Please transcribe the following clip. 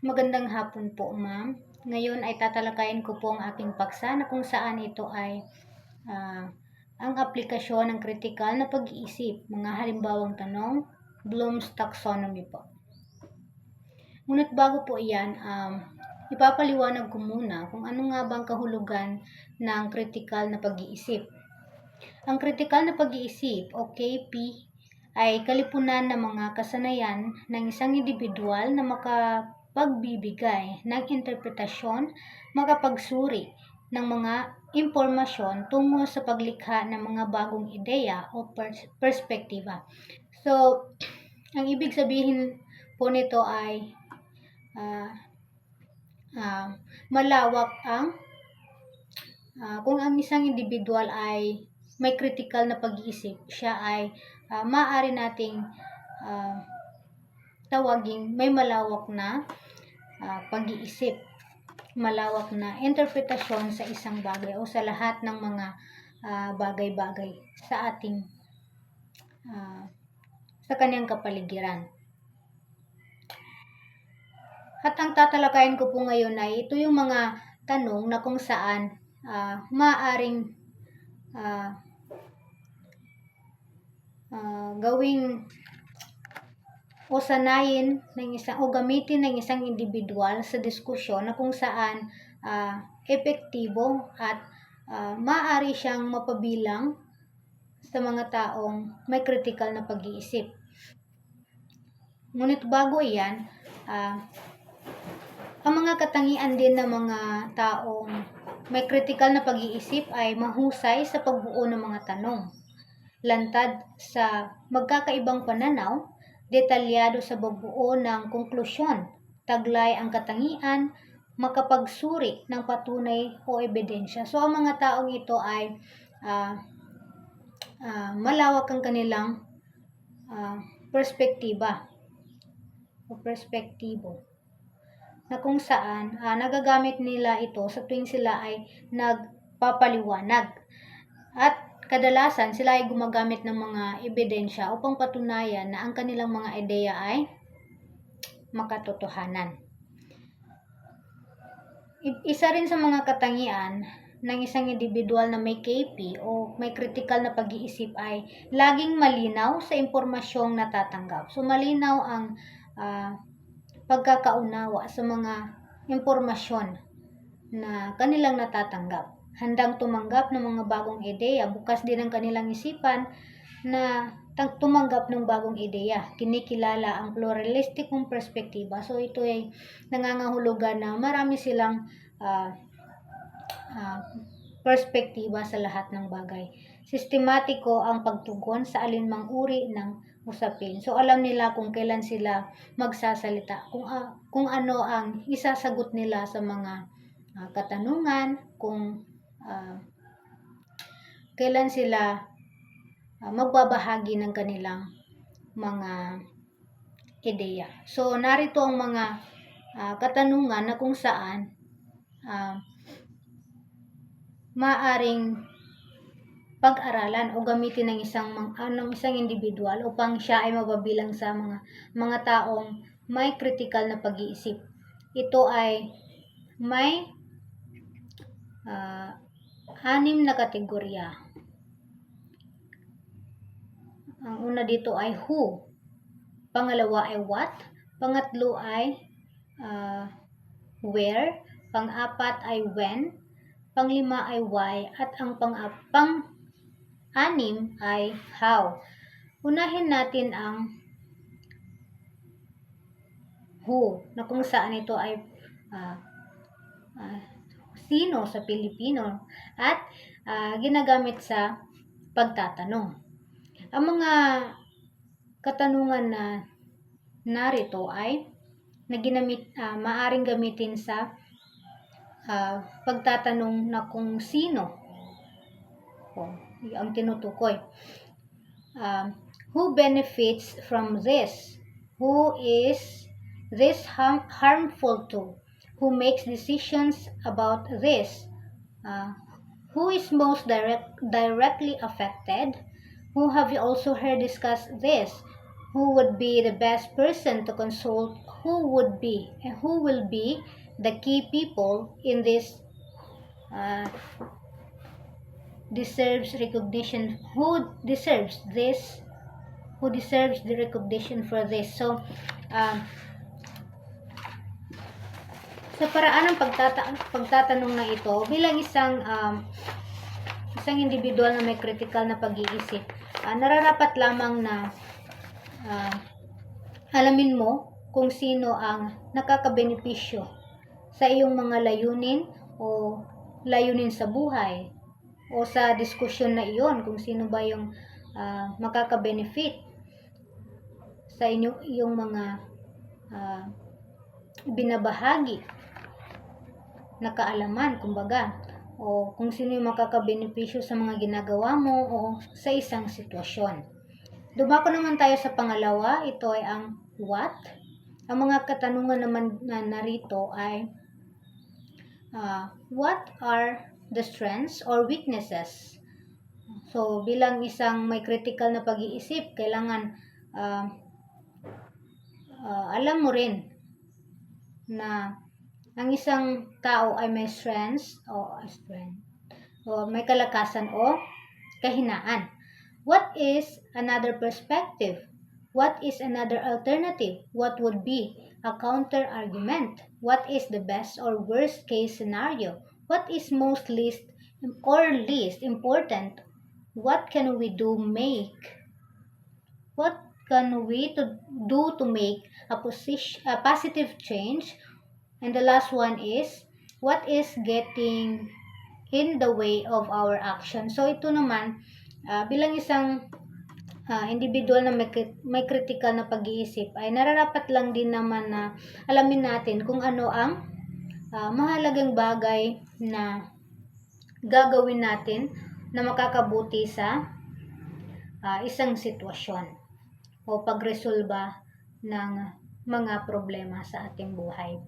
Magandang hapon po, ma'am. Ngayon ay tatalakayin ko po ang aking paksa na kung saan ito ay ah, ang aplikasyon ng kritikal na pag-iisip, mga halimbawang tanong, Bloom's taxonomy po. Ngunit bago po iyan, um, ipapaliwanag ko muna kung ano nga bang kahulugan ng kritikal na pag-iisip. Ang kritikal na pag-iisip o KP ay kalipunan ng mga kasanayan ng isang individual na makapagbibigay ng interpretasyon, makapagsuri ng mga impormasyon tungo sa paglikha ng mga bagong ideya o pers- perspektiba. So, ang ibig sabihin po nito ay ah, ah, malawak ang ah, kung ang isang individual ay may critical na pag-iisip, siya ay uh, maaari nating ah, tawaging may malawak na ah, pag-iisip, malawak na interpretasyon sa isang bagay o sa lahat ng mga ah, bagay-bagay sa ating ah, sa kanyang kapaligiran. At ang tatalakayin ko po ngayon ay ito yung mga tanong na kung saan ah, maaaring ah, ah, gawing o sanayin ng isang o gamitin ng isang individual sa diskusyon na kung saan ah, epektibo at ah, maaari siyang mapabilang sa mga taong may critical na pag-iisip. Ngunit bago iyan, ah, ang mga katangian din ng mga taong may critical na pag-iisip ay mahusay sa pagbuo ng mga tanong. Lantad sa magkakaibang pananaw, detalyado sa pagbuo ng konklusyon, taglay ang katangian, makapagsuri ng patunay o ebidensya. So ang mga taong ito ay ah, ah, malawak ang kanilang ah, perspektiba o perspektibo na kung saan ah, nagagamit nila ito sa tuwing sila ay nagpapaliwanag. At kadalasan sila ay gumagamit ng mga ebidensya upang patunayan na ang kanilang mga ideya ay makatotohanan. Isa rin sa mga katangian ng isang individual na may KP o may critical na pag-iisip ay laging malinaw sa impormasyong natatanggap. So malinaw ang ah, pagkakaunawa sa mga impormasyon na kanilang natatanggap. Handang tumanggap ng mga bagong ideya, bukas din ang kanilang isipan na tumanggap ng bagong ideya. Kinikilala ang pluralistikong perspektiba. So ito ay nangangahulugan na marami silang ah, ah, perspektiba sa lahat ng bagay. Sistematiko ang pagtugon sa alinmang uri ng usapin. So alam nila kung kailan sila magsasalita, kung ah, kung ano ang isasagot nila sa mga ah, katanungan, kung ah, kailan sila ah, magbabahagi ng kanilang mga ideya. So narito ang mga ah, katanungan na kung saan ah, maaring pag-aralan o gamitin ng isang mang, anong isang individual upang siya ay mababilang sa mga mga taong may critical na pag-iisip. Ito ay may ah, anim na kategorya. Ang una dito ay who. Pangalawa ay what. Pangatlo ay ah, where. Pang-apat ay when. Panglima ay why. At ang pang, pang anim ay how. Unahin natin ang who na kung saan ito ay ah, ah, sino sa Pilipino at ah, ginagamit sa pagtatanong. Ang mga katanungan na narito ay na ginamit, ah, maaring gamitin sa ah, pagtatanong na kung sino o, ang tinutukoy. Um, who benefits from this? Who is this harm, harmful to? Who makes decisions about this? Uh, who is most direct, directly affected? Who have you also heard discuss this? who would be the best person to consult, who would be and who will be the key people in this uh, deserves recognition who deserves this who deserves the recognition for this so um, sa paraan ng pagtata pagtatanong na ito bilang isang um, isang individual na may critical na pag-iisip ah, nararapat lamang na ah, alamin mo kung sino ang nakakabenepisyo sa iyong mga layunin o layunin sa buhay o sa diskusyon na iyon kung sino ba yung ah, makaka-benefit sa inyo iyong mga ah, binabahagi na kaalaman kumbaga o kung sino yung makakabenepisyo sa mga ginagawa mo o sa isang sitwasyon. Dumako naman tayo sa pangalawa, ito ay ang what. Ang mga katanungan naman na narito ay ah, what are the strengths or weaknesses? So, bilang isang may critical na pag-iisip, kailangan ah, ah, alam mo rin na ang isang tao ay may strengths o strength o may kalakasan o kahinaan. What is another perspective? What is another alternative? What would be a counter argument? What is the best or worst case scenario? What is most least or least important? What can we do make? What can we to do to make a position a positive change? And the last one is what is getting in the way of our action. So ito naman ah, bilang isang ah, individual na may, may critical na pag-iisip ay nararapat lang din naman na alamin natin kung ano ang ah, mahalagang bagay na gagawin natin na makakabuti sa ah, isang sitwasyon o pagresolba ng mga problema sa ating buhay.